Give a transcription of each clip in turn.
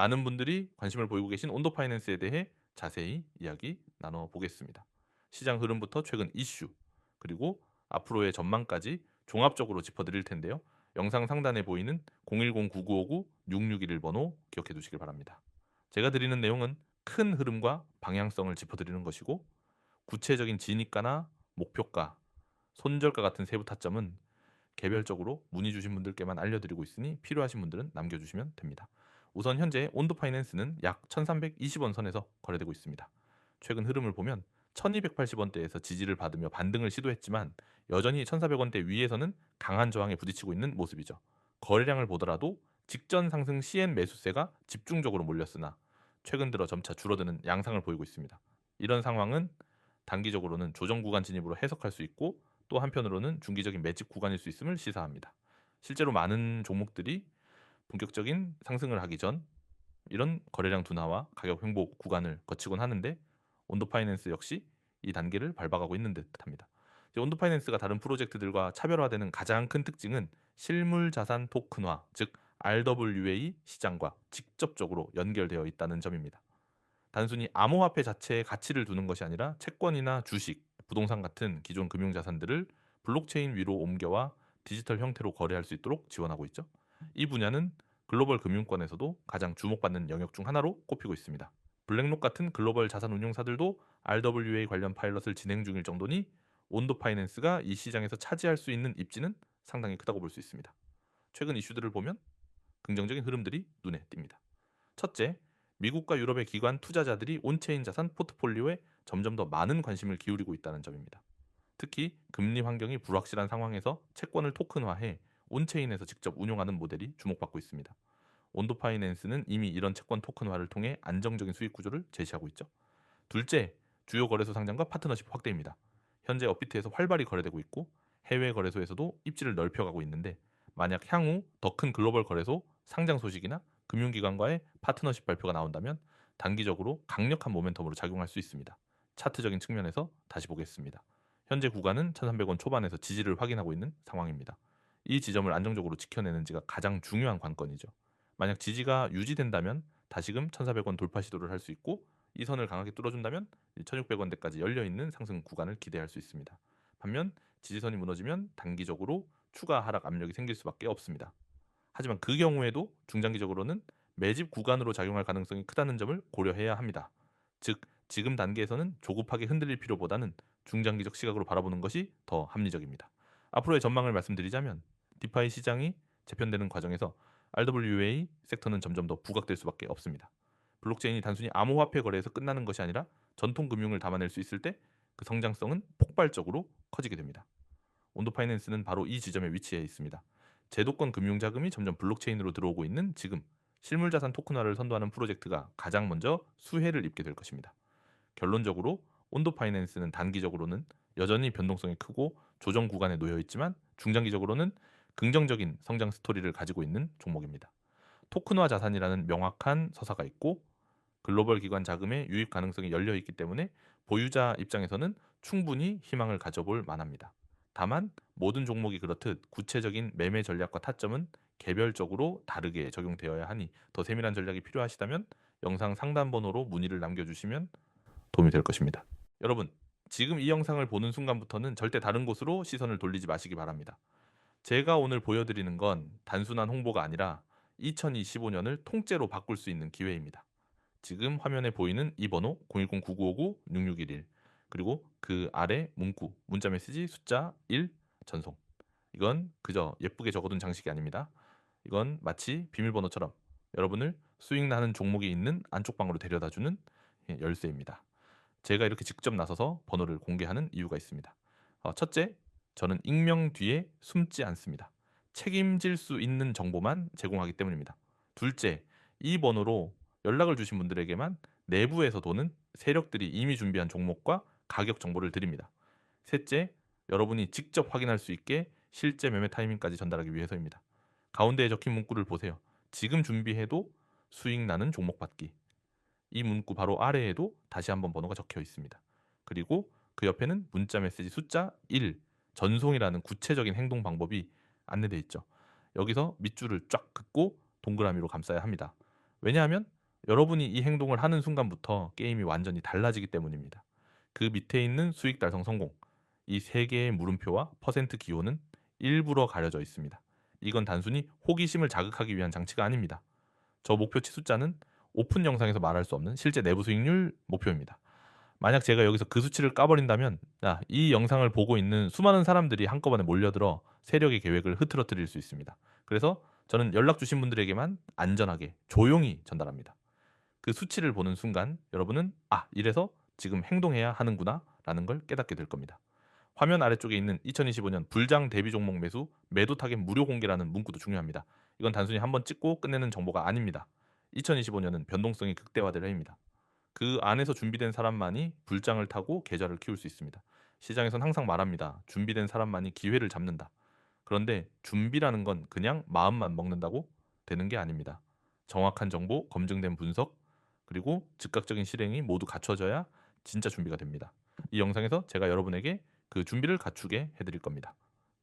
많은 분들이 관심을 보이고 계신 온도 파이낸스에 대해 자세히 이야기 나눠 보겠습니다. 시장 흐름부터 최근 이슈 그리고 앞으로의 전망까지 종합적으로 짚어드릴 텐데요. 영상 상단에 보이는 010-9959-6611 번호 기억해 두시길 바랍니다. 제가 드리는 내용은 큰 흐름과 방향성을 짚어드리는 것이고 구체적인 진입가나 목표가, 손절가 같은 세부 타점은 개별적으로 문의 주신 분들께만 알려드리고 있으니 필요하신 분들은 남겨주시면 됩니다. 우선 현재 온도 파이낸스는 약 1320원 선에서 거래되고 있습니다. 최근 흐름을 보면 1280원대에서 지지를 받으며 반등을 시도했지만 여전히 1400원대 위에서는 강한 저항에 부딪히고 있는 모습이죠. 거래량을 보더라도 직전 상승 시엔 매수세가 집중적으로 몰렸으나 최근 들어 점차 줄어드는 양상을 보이고 있습니다. 이런 상황은 단기적으로는 조정 구간 진입으로 해석할 수 있고 또 한편으로는 중기적인 매집 구간일 수 있음을 시사합니다. 실제로 많은 종목들이 본격적인 상승을 하기 전 이런 거래량 둔화와 가격 횡보 구간을 거치곤 하는데 온도 파이낸스 역시 이 단계를 밟아가고 있는 듯합니다. 온도 파이낸스가 다른 프로젝트들과 차별화되는 가장 큰 특징은 실물 자산 토큰화, 즉 RWA 시장과 직접적으로 연결되어 있다는 점입니다. 단순히 암호화폐 자체에 가치를 두는 것이 아니라 채권이나 주식, 부동산 같은 기존 금융 자산들을 블록체인 위로 옮겨와 디지털 형태로 거래할 수 있도록 지원하고 있죠. 이 분야는 글로벌 금융권에서도 가장 주목받는 영역 중 하나로 꼽히고 있습니다. 블랙록 같은 글로벌 자산 운용사들도 RWA 관련 파일럿을 진행 중일 정도니 온도 파이낸스가 이 시장에서 차지할 수 있는 입지는 상당히 크다고 볼 수 있습니다. 최근 이슈들을 보면 긍정적인 흐름들이 눈에 띕니다. 첫째, 미국과 유럽의 기관 투자자들이 온체인 자산 포트폴리오에 점점 더 많은 관심을 기울이고 있다는 점입니다. 특히 금리 환경이 불확실한 상황에서 채권을 토큰화해 온체인에서 직접 운용하는 모델이 주목받고 있습니다. 온도 파이낸스는 이미 이런 채권 토큰화를 통해 안정적인 수익 구조를 제시하고 있죠. 둘째, 주요 거래소 상장과 파트너십 확대입니다. 현재 업비트에서 활발히 거래되고 있고 해외 거래소에서도 입지를 넓혀가고 있는데 만약 향후 더 큰 글로벌 거래소 상장 소식이나 금융기관과의 파트너십 발표가 나온다면 단기적으로 강력한 모멘텀으로 작용할 수 있습니다. 차트적인 측면에서 다시 보겠습니다. 현재 구간은 1,300원 초반에서 지지를 확인하고 있는 상황입니다. 이 지점을 안정적으로 지켜내는지가 가장 중요한 관건이죠. 만약 지지가 유지된다면 다시금 1,400원 돌파 시도를 할 수 있고 이 선을 강하게 뚫어준다면 1,600원대까지 열려 있는 상승 구간을 기대할 수 있습니다. 반면 지지선이 무너지면 단기적으로 추가 하락 압력이 생길 수밖에 없습니다. 하지만 그 경우에도 중장기적으로는 매집 구간으로 작용할 가능성이 크다는 점을 고려해야 합니다. 즉 지금 단계에서는 조급하게 흔들릴 필요보다는 중장기적 시각으로 바라보는 것이 더 합리적입니다. 앞으로의 전망을 말씀드리자면 디파이 시장이 재편되는 과정에서 RWA 섹터는 점점 더 부각될 수밖에 없습니다. 블록체인이 단순히 암호화폐 거래에서 끝나는 것이 아니라 전통 금융을 담아낼 수 있을 때 그 성장성은 폭발적으로 커지게 됩니다. 온도 파이낸스는 바로 이 지점에 위치해 있습니다. 제도권 금융 자금이 점점 블록체인으로 들어오고 있는 지금 실물 자산 토큰화를 선도하는 프로젝트가 가장 먼저 수혜를 입게 될 것입니다. 결론적으로 온도 파이낸스는 단기적으로는 여전히 변동성이 크고 조정 구간에 놓여 있지만 중장기적으로는 긍정적인 성장 스토리를 가지고 있는 종목입니다. 토큰화 자산이라는 명확한 서사가 있고 글로벌 기관 자금의 유입 가능성이 열려 있기 때문에 보유자 입장에서는 충분히 희망을 가져볼 만합니다. 다만 모든 종목이 그렇듯 구체적인 매매 전략과 타점은 개별적으로 다르게 적용되어야 하니 더 세밀한 전략이 필요하시다면 영상 상단 번호로 문의를 남겨주시면 도움이 될 것입니다. 여러분, 지금 이 영상을 보는 순간부터는 절대 다른 곳으로 시선을 돌리지 마시기 바랍니다. 제가 오늘 보여드리는 건 단순한 홍보가 아니라 2025년을 통째로 바꿀 수 있는 기회입니다. 지금 화면에 보이는 이 번호 010-9959-6611 그리고 그 아래 문구 문자 메시지 숫자 1 전송 이건 그저 예쁘게 적어둔 장식이 아닙니다. 이건 마치 비밀번호처럼 여러분을 수익 나는 종목이 있는 안쪽 방으로 데려다주는 예, 열쇠입니다. 제가 이렇게 직접 나서서 번호를 공개하는 이유가 있습니다. 어, 첫째, 저는 익명 뒤에 숨지 않습니다. 책임질 수 있는 정보만 제공하기 때문입니다. 둘째, 이 번호로 연락을 주신 분들에게만 내부에서 도는 세력들이 이미 준비한 종목과 가격 정보를 드립니다. 셋째, 여러분이 직접 확인할 수 있게 실제 매매 타이밍까지 전달하기 위해서입니다. 가운데에 적힌 문구를 보세요. 지금 준비해도 수익 나는 종목 받기. 이 문구 바로 아래에도 다시 한번 번호가 적혀 있습니다. 그리고 그 옆에는 문자 메시지 숫자 1 전송이라는 구체적인 행동 방법이 안내되어 있죠. 여기서 밑줄을 쫙 긋고 동그라미로 감싸야 합니다. 왜냐하면 여러분이 이 행동을 하는 순간부터 게임이 완전히 달라지기 때문입니다. 그 밑에 있는 수익 달성 성공 이 세 개의 물음표와 퍼센트 기호는 일부러 가려져 있습니다. 이건 단순히 호기심을 자극하기 위한 장치가 아닙니다. 저 목표치 숫자는 오픈 영상에서 말할 수 없는 실제 내부 수익률 목표입니다. 만약 제가 여기서 그 수치를 까버린다면 야, 이 영상을 보고 있는 수많은 사람들이 한꺼번에 몰려들어 세력의 계획을 흐트러뜨릴 수 있습니다. 그래서 저는 연락 주신 분들에게만 안전하게 조용히 전달합니다. 그 수치를 보는 순간 여러분은 아 이래서 지금 행동해야 하는구나 라는 걸 깨닫게 될 겁니다. 화면 아래쪽에 있는 2025년 불장 대비 종목 매수 매도 타겟 무료 공개라는 문구도 중요합니다. 이건 단순히 한번 찍고 끝내는 정보가 아닙니다. 2025년은 변동성이 극대화될 해입니다. 그 안에서 준비된 사람만이 불장을 타고 계좌를 키울 수 있습니다. 시장에선 항상 말합니다. 준비된 사람만이 기회를 잡는다. 그런데 준비라는 건 그냥 마음만 먹는다고 되는 게 아닙니다. 정확한 정보, 검증된 분석, 그리고 즉각적인 실행이 모두 갖춰져야 진짜 준비가 됩니다. 이 영상에서 제가 여러분에게 그 준비를 갖추게 해드릴 겁니다.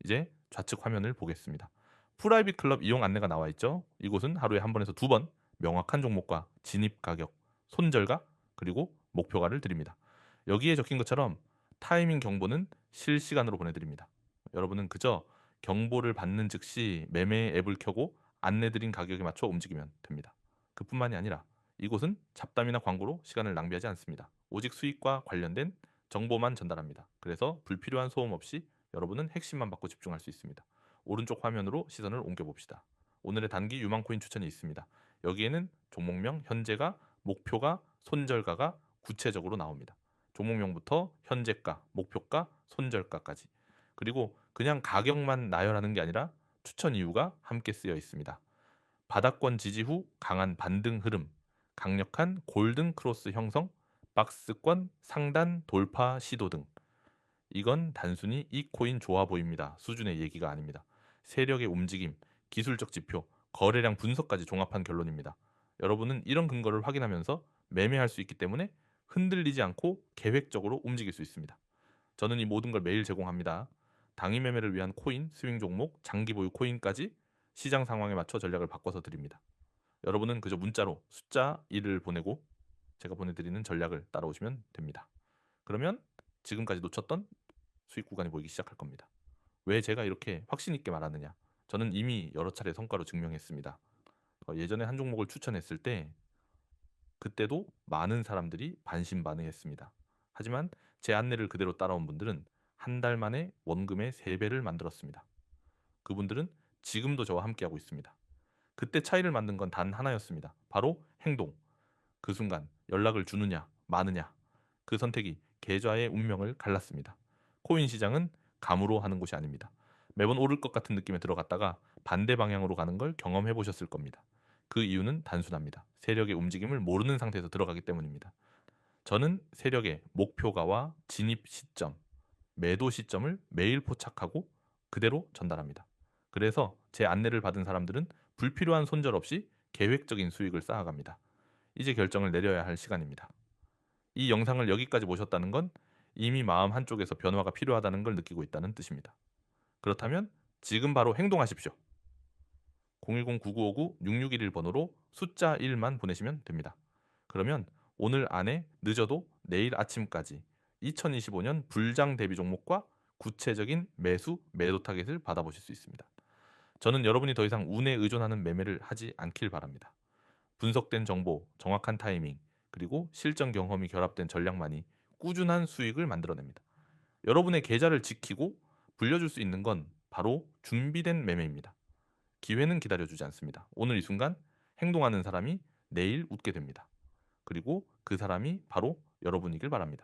이제 좌측 화면을 보겠습니다. 프라이빗 클럽 이용 안내가 나와 있죠. 이곳은 하루에 한 번에서 두 번 명확한 종목과 진입 가격, 손절가, 그리고 목표가를 드립니다. 여기에 적힌 것처럼 타이밍 경보는 실시간으로 보내드립니다. 여러분은 그저 경보를 받는 즉시 매매 앱을 켜고 안내드린 가격에 맞춰 움직이면 됩니다. 그뿐만이 아니라 이곳은 잡담이나 광고로 시간을 낭비하지 않습니다. 오직 수익과 관련된 정보만 전달합니다. 그래서 불필요한 소음 없이 여러분은 핵심만 받고 집중할 수 있습니다. 오른쪽 화면으로 시선을 옮겨봅시다. 오늘의 단기 유망코인 추천이 있습니다. 여기에는 종목명, 현재가, 목표가, 손절가가 구체적으로 나옵니다. 종목명부터 현재가, 목표가, 손절가까지. 그리고 그냥 가격만 나열하는 게 아니라 추천 이유가 함께 쓰여 있습니다. 바닥권 지지 후 강한 반등 흐름, 강력한 골든 크로스 형성, 박스권 상단 돌파 시도 등. 이건 단순히 이 코인 좋아 보입니다. 수준의 얘기가 아닙니다. 세력의 움직임, 기술적 지표, 거래량 분석까지 종합한 결론입니다. 여러분은 이런 근거를 확인하면서 매매할 수 있기 때문에 흔들리지 않고 계획적으로 움직일 수 있습니다. 저는 이 모든 걸 매일 제공합니다. 당일 매매를 위한 코인, 스윙 종목, 장기 보유 코인까지 시장 상황에 맞춰 전략을 바꿔서 드립니다. 여러분은 그저 문자로 숫자 1을 보내고 제가 보내드리는 전략을 따라오시면 됩니다. 그러면 지금까지 놓쳤던 수익 구간이 보이기 시작할 겁니다. 왜 제가 이렇게 확신 있게 말하느냐? 저는 이미 여러 차례 성과로 증명했습니다. 어, 예전에 한 종목을 추천했을 때 그때도 많은 사람들이 반신반의했습니다. 하지만 제 안내를 그대로 따라온 분들은 한 달 만에 원금의 3배를 만들었습니다. 그분들은 지금도 저와 함께하고 있습니다. 그때 차이를 만든 건 단 하나였습니다. 바로 행동. 그 순간 연락을 주느냐, 마느냐. 그 선택이 계좌의 운명을 갈랐습니다. 코인 시장은 감으로 하는 곳이 아닙니다. 매번 오를 것 같은 느낌에 들어갔다가 반대 방향으로 가는 걸 경험해 보셨을 겁니다. 그 이유는 단순합니다. 세력의 움직임을 모르는 상태에서 들어가기 때문입니다. 저는 세력의 목표가와 진입 시점, 매도 시점을 매일 포착하고 그대로 전달합니다. 그래서 제 안내를 받은 사람들은 불필요한 손절 없이 계획적인 수익을 쌓아갑니다. 이제 결정을 내려야 할 시간입니다. 이 영상을 여기까지 보셨다는 건 이미 마음 한쪽에서 변화가 필요하다는 걸 느끼고 있다는 뜻입니다. 그렇다면 지금 바로 행동하십시오. 010-9959-6611 번호로 숫자 1만 보내시면 됩니다. 그러면 오늘 안에 늦어도 내일 아침까지 2025년 불장 대비 종목과 구체적인 매수, 매도 타겟을 받아보실 수 있습니다. 저는 여러분이 더 이상 운에 의존하는 매매를 하지 않길 바랍니다. 분석된 정보, 정확한 타이밍, 그리고 실전 경험이 결합된 전략만이 꾸준한 수익을 만들어냅니다. 여러분의 계좌를 지키고 불려줄 수 있는 건 바로 준비된 매매입니다. 기회는 기다려주지 않습니다. 오늘 이 순간 행동하는 사람이 내일 웃게 됩니다. 그리고 그 사람이 바로 여러분이길 바랍니다.